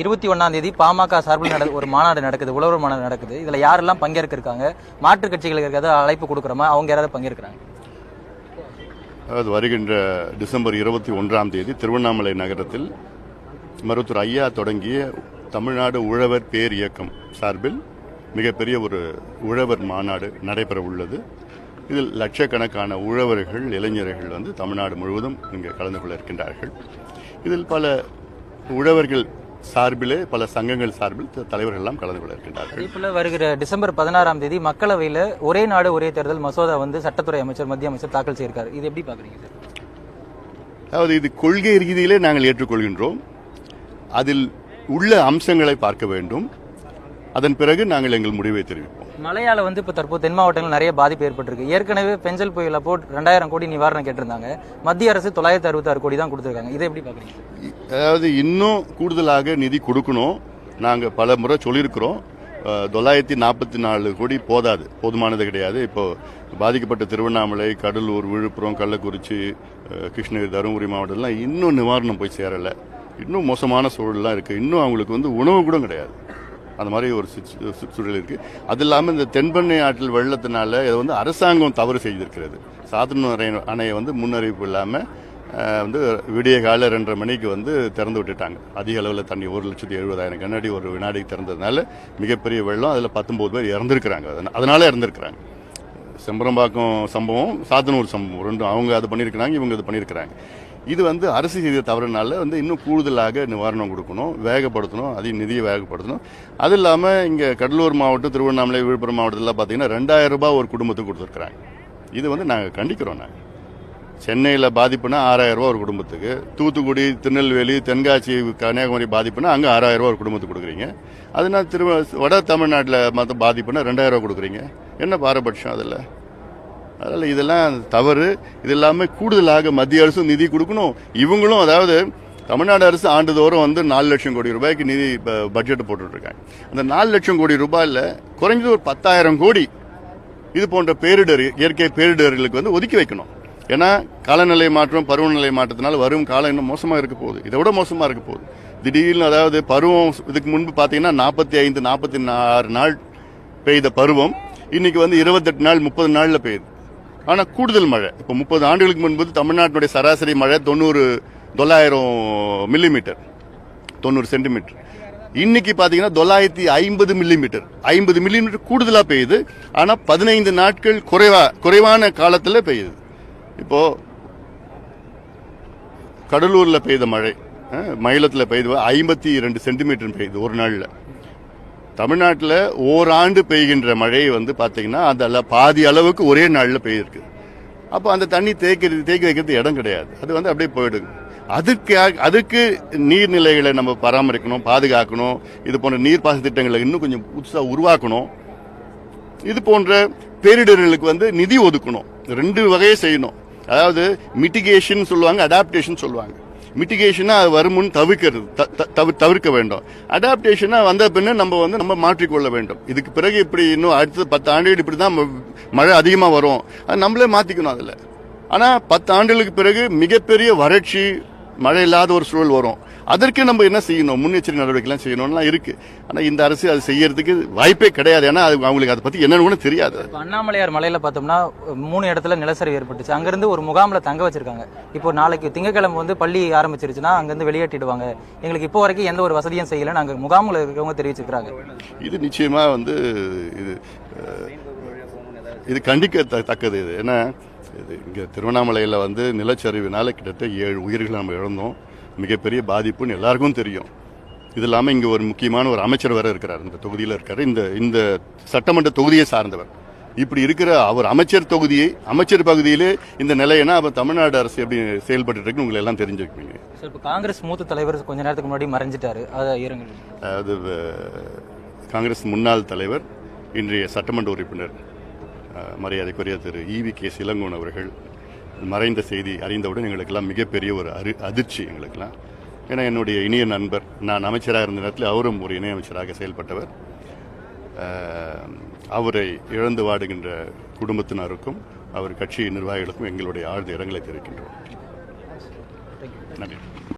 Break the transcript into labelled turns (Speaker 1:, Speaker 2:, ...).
Speaker 1: இருபத்தி ஒன்னாம் தேதி பாமக சார்பில் நட ஒரு மாநாடு நடக்குது உழவர் மாநாடு நடக்குது. இதுல யாரெல்லாம் பங்கேற்க இருக்காங்க? மாற்றுக் கட்சிகளுக்கு ஏதாவது அழைப்பு கொடுக்குறோமா? அவங்க யாராவது பங்கேற்கிறாங்க?
Speaker 2: அதாவது வருகின்ற டிசம்பர் இருபத்தி ஒன்றாம் தேதி திருவண்ணாமலை நகரத்தில் மருத்துவர் ஐயா தொடங்கிய தமிழ்நாடு உழவர் பேர் இயக்கம் சார்பில் மிகப்பெரிய ஒரு உழவர் மாநாடு நடைபெற உள்ளது. இதில் லட்சக்கணக்கான உழவர்கள் இளைஞர்கள் வந்து தமிழ்நாடு முழுவதும் இங்கே கலந்து கொள்ள இருக்கின்றார்கள். இதில் பல உழவர்கள் சார்பிலே பல சங்கங்கள் சார்பில் த- தலைவர்கள் எல்லாம் கலந்து கொள்ள இருக்கின்றார்கள்
Speaker 1: போல வருகிற டிசம்பர் பதினாறாம் தேதி மக்களவையில ஒரே நாடு ஒரே தேர்தல் மசோதா வந்து சட்டத்துறை அமைச்சர் மத்திய அமைச்சர் தாக்கல் செய்திருக்காரு இது எப்படி பாக்குறீங்க சார்?
Speaker 2: அதாவது இது கொள்கை ரீதியிலே நாங்கள் ஏற்றுக்கொள்கின்றோம். அதில் உள்ள அம்சங்களை பார்க்க வேண்டும். அதன் பிறகு நாங்கள் எங்கள் முடிவை தெரிவிப்போம்.
Speaker 1: மழையால் வந்து இப்போ தற்போது தென் மாவட்டங்கள் நிறைய பாதிப்பு ஏற்பட்டிருக்கு. ஏற்கனவே பெஞ்சல் புயல் அப்போ ரெண்டாயிரம் கோடி நிவாரணம் கேட்டிருந்தாங்க. மத்திய அரசு தொள்ளாயிரத்தி அறுபத்தாறு கோடி தான் கொடுத்துருக்காங்க. இதை எப்படி
Speaker 2: பார்க்குறீங்க? அதாவது இன்னும் கூடுதலாக நிதி கொடுக்கணும். நாங்கள் பல முறை சொல்லியிருக்கிறோம். தொள்ளாயிரத்தி நாற்பத்தி நாலு கோடி போதாது. போதுமானது கிடையாது. இப்போது பாதிக்கப்பட்ட திருவண்ணாமலை கடலூர் விழுப்புரம் கள்ளக்குறிச்சி கிருஷ்ணகிரி தருமபுரி மாவட்டம்லாம் இன்னும் நிவாரணம் போய் சேரலை. இன்னும் மோசமான சூழல்லாம் இருக்குது இன்னும் அவங்களுக்கு வந்து உணவு கூட கிடையாது. அந்த மாதிரி ஒரு சூழல் இருக்கு. அது இல்லாமல் இந்த தென்பெண்ணை ஆற்றில் வெள்ளத்தினால இதை வந்து அரசாங்கம் தவறு செய்திருக்கிறது. சாத்தனூர் அணையை வந்து முன்னறிவிப்பு இல்லாமல் வந்து விடிய காலை ரெண்டரை மணிக்கு வந்து திறந்து விட்டுட்டாங்க. அதிக அளவில் தண்ணி ஒரு லட்சத்தி எழுபதாயிரம் கண்ணாடி ஒரு வினாடிக்கு திறந்ததுனால மிகப்பெரிய வெள்ளம் அதில் பத்தொம்போது பேர் இறந்துருக்கிறாங்க. அதனால இறந்துருக்கிறாங்க. செம்பரம்பாக்கம் சம்பவம் சாத்தனூர் சம்பவம் ரெண்டும் அவங்க அது பண்ணியிருக்கிறாங்க இவங்க இது பண்ணியிருக்கிறாங்க. இது வந்து அரசு செய்த தவறுனால வந்து இன்னும் கூடுதலாக நிவாரணம் கொடுக்கணும் வேகப்படுத்தணும் அதையும் நிதியை வேகப்படுத்தணும். அது இல்லாமல் இங்கே கடலூர் மாவட்டம் திருவண்ணாமலை விழுப்புரம் மாவட்டத்தில் பார்த்தீங்கன்னா ரெண்டாயிரம் ரூபாய் ஒரு குடும்பத்துக்கு கொடுத்துருக்குறாங்க. இது வந்து நாங்கள் கண்டிக்கிறோம் நாங்கள் சென்னையில் பாதிப்புனா ஆறாயிரம் ரூபாய் ஒரு குடும்பத்துக்கு. தூத்துக்குடி திருநெல்வேலி தென்காசி கன்னியாகுமரி பாதிப்புனா அங்கே ஆறாயிரம் ரூபாய் ஒரு குடும்பத்துக்கு கொடுக்குறீங்க. அதுனா திரு வட தமிழ்நாட்டில் மற்ற பாதிப்புனா ரெண்டாயிரம் ரூபா கொடுக்குறீங்க. என்ன பாரபட்சம் அதில்? அதனால் இதெல்லாம் தவறு. இது இல்லாமல் கூடுதலாக மத்திய அரசும் நிதி கொடுக்கணும். இவங்களும் அதாவது தமிழ்நாடு அரசு ஆண்டுதோறும் வந்து நாலு லட்சம் கோடி ரூபாய்க்கு நிதி பட்ஜெட்டை பட்ஜெட் அந்த நாலு லட்சம் கோடி ரூபாயில் குறைஞ்சது ஒரு பத்தாயிரம் கோடி இது போன்ற பேரிடர் இயற்கை பேரிடர்களுக்கு வந்து ஒதுக்கி வைக்கணும். ஏன்னா காலநிலை மாற்றம் பருவநிலை மாற்றத்தினால வரும் காலம் இன்னும் மோசமாக இருக்க போகுது. இதை விட மோசமாக இருக்க போகுது. திடீர்னு அதாவது பருவம் இதுக்கு முன்பு பார்த்தீங்கன்னா நாற்பத்தி ஐந்து நாற்பத்தி ஆறு நாள் பெய்த பருவம். இன்னைக்கு வந்து இருபத்தெட்டு நாள் முப்பது நாளில் பெய்யுது. ஆனால் கூடுதல் மழை. இப்போ முப்பது ஆண்டுகளுக்கு முன்பு தமிழ்நாட்டினுடைய சராசரி மழை தொண்ணூறு தொள்ளாயிரம் மில்லிமீட்டர் தொண்ணூறு சென்டிமீட்டர் இன்னைக்கு பார்த்தீங்கன்னா தொள்ளாயிரத்தி ஐம்பது மில்லிமீட்டர் ஐம்பது மில்லிமீட்டர் கூடுதலாக பெய்யுது. ஆனால் பதினைந்து நாட்கள் குறைவா குறைவான காலத்தில் பெய்யுது. இப்போ கடலூரில் பெய்த மழை மயிலத்தில் பெய்து ஐம்பத்தி ரெண்டு சென்டிமீட்டர் பெய்யுது ஒரு நாளில். தமிழ்நாட்டில் ஓராண்டு பெய்கின்ற மழை வந்து பார்த்தீங்கன்னா அதில் பாதி அளவுக்கு ஒரே நாளில் பெய்யிருக்கு. அப்போ அந்த தண்ணி தேக்கிறது தேக்கி வைக்கிறது இடம் கிடையாது. அது வந்து அப்படியே போயிடுங்க அதுக்கு அதுக்கு நீர்நிலைகளை நம்ம பராமரிக்கணும் பாதுகாக்கணும். இது போன்ற நீர்ப்பாச திட்டங்களை இன்னும் கொஞ்சம் புதுசாக உருவாக்கணும். இது போன்ற பேரிடர்களுக்கு வந்து நிதி ஒதுக்கணும். ரெண்டு வகையை செய்யணும். அதாவது மிட்டிகேஷன் சொல்லுவாங்க அடாப்டேஷன் சொல்லுவாங்க. மிட்டிகேஷனாக அது வருமுன் தவிர்க்கிறது த- த- தவிர்க்க வேண்டும். அடாப்டேஷனாக வந்த பின்ன நம்ம வந்து நம்ம மாற்றிக்கொள்ள வேண்டும். இதுக்கு பிறகு இப்படி இன்னும் அடுத்த பத்து ஆண்டுகள் இப்படி தான் மழை அதிகமாக வரும். அது நம்மளே மாற்றிக்கணும் அதில். ஆனால் பத்து ஆண்டுகளுக்கு பிறகு மிகப்பெரிய வறட்சி மழை இல்லாத ஒரு சூழல் வரும். அதற்கு நம்ம என்ன செய்யணும்? முன்னெச்சரிக்கை நடவடிக்கைலாம் செய்யணும்லாம் இருக்கு. ஆனால் இந்த அரசு அது செய்யறதுக்கு வாய்ப்பே கிடையாது. ஏன்னா அது அவங்களுக்கு அதை பற்றி என்னன்னு தெரியாது.
Speaker 1: அண்ணாமலையார் மலையில பார்த்தோம்னா மூணு இடத்துல நிலச்சரிவு ஏற்பட்டுச்சு. அங்கிருந்து ஒரு முகாம்ல தங்க வச்சிருக்காங்க. இப்போ நாளைக்கு திங்கக்கிழமை வந்து பள்ளி ஆரம்பிச்சிருச்சுன்னா அங்கிருந்து வெளியேற்றிடுவாங்க. எங்களுக்கு இப்போ வரைக்கும் எந்த ஒரு வசதியும் செய்யல நாங்க முகாமில் இருக்கிறவங்க தெரிவிச்சிருக்காங்க
Speaker 2: இது நிச்சயமா வந்து இது இது கண்டிக்க தக்கது இது. ஏன்னா இது இங்கே திருவண்ணாமலையில் வந்து நிலச்சரிவினால கிட்டத்தட்ட ஏழு உயிர்கள் நம்ம இழந்தோம். மிகப்பெரிய பாதிப்புன்னு எல்லாருக்கும் தெரியும். இது இல்லாமல் இங்கே ஒரு முக்கியமான ஒரு அமைச்சர் வேற இருக்கிறார். இந்த தொகுதியில் இருக்காரு. இந்த இந்த சட்டமன்ற தொகுதியை சார்ந்தவர். இப்படி இருக்கிற அவர் அமைச்சர் தொகுதியை அமைச்சர் பகுதியிலே இந்த நிலையனா அப்போ தமிழ்நாடு அரசு எப்படி செயல்பட்டு இருக்குன்னு உங்களை எல்லாம் தெரிஞ்சுக்குவீங்க.
Speaker 1: சார் இப்போ காங்கிரஸ் மூத்த தலைவர் கொஞ்ச நேரத்துக்கு முன்னாடி மறைஞ்சிட்டாரு. அதை
Speaker 2: காங்கிரஸ் முன்னாள் தலைவர் இன்றைய சட்டமன்ற உறுப்பினர் மரியாதைக்குரிய திரு ஈவி கே சிலங்கோன் அவர்கள் மறைந்த செய்தி அறிந்தவுடன் எங்களுக்கெல்லாம் மிகப்பெரிய ஒரு அரு அதிர்ச்சி எங்களுக்கெல்லாம். ஏன்னா என்னுடைய இனிய நண்பர் நான் அமைச்சராக இருந்த நேரத்தில் அவரும் ஒரு இணையமைச்சராக செயல்பட்டவர். அவரை இழந்து வாடுகின்ற குடும்பத்தினருக்கும் அவர் கட்சி நிர்வாகிகளுக்கும் எங்களுடைய ஆழ்ந்த இரங்கலை தெரிவிக்கின்றோம். நன்றி.